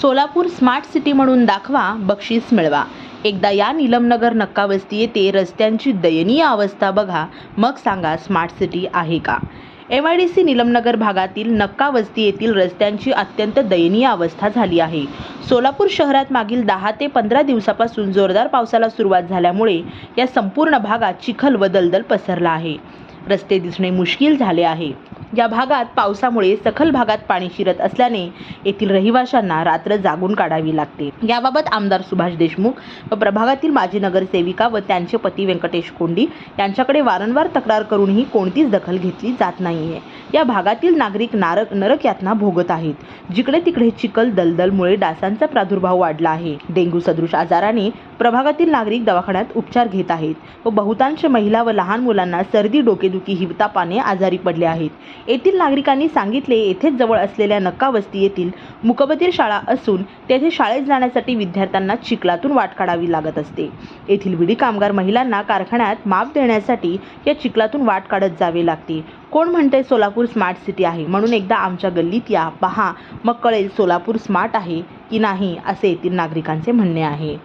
Solapur smart city म्हणून दाखवा बक्षीस मिळवा. एकदा या निलमनगर नक्कावस्ती येथे रस्त्यांची दयनीय अवस्था बघा. मग सांगा स्मार्ट सिटी आहे का? M I D C Nilamnagar भागातील नक्का वस्ती येथील रस्त्यांची अत्यंत दयनीय अवस्था झाली आहे. सोलापूर शहरात मागील दहा ते पंधरा दिवसापासून जोरदार पावसाला सुरुवात झाल्यामुळे या संपूर्ण भागात चिखल व दलदल पसरला आहे. रस्ते दिसणे मुश्किल झाले आहे. या भागात पावसामुळे सखल भागात पाणी शिरत असल्याने येथील रहिवाशांना रात्र जागून काढावी लागते. याबाबत आमदार सुभाष देशमुख व प्रभागातील माजी नगरसेविका व त्यांचे पती व्यंकटेश कोंडी यांच्याकडे वारंवार तक्रार करूनही कोणतीच दखल घेतली जात नाहीये. या भागातील नागरिक नारक नरक यातना भोगत आहेत. जिकडे तिकडे चिखल दलदलमुळे डासांचा प्रादुर्भाव वाढला आहे. डेंग्यू सदृश आजाराने प्रभागातील नागरिक दवाखान्यात उपचार घेत आहेत व बहुतांश महिला व लहान मुलांना सर्दी डोकेदुखी हिवतापाने आजारी पडले आहेत. येथील नागरिकांनी सांगितले येथेच जवळ असलेल्या नक्का वस्ती येथील मुकबधीर शाळा असून तेथे शाळेत जाण्यासाठी विद्यार्थ्यांना चिखलातून वाट काढावी लागत असते. येथील विडी कामगार महिलांना कारखान्यात माप देण्यासाठी या चिखलातून वाट काढत जावे लागते. कोण म्हणते सोलापूर स्मार्ट सिटी आहे? म्हणून एकदा आमच्या गल्लीत या. पहा मग कळेल सोलापूर स्मार्ट आहे की नाही असे येथील नागरिकांचे म्हणणे आहे.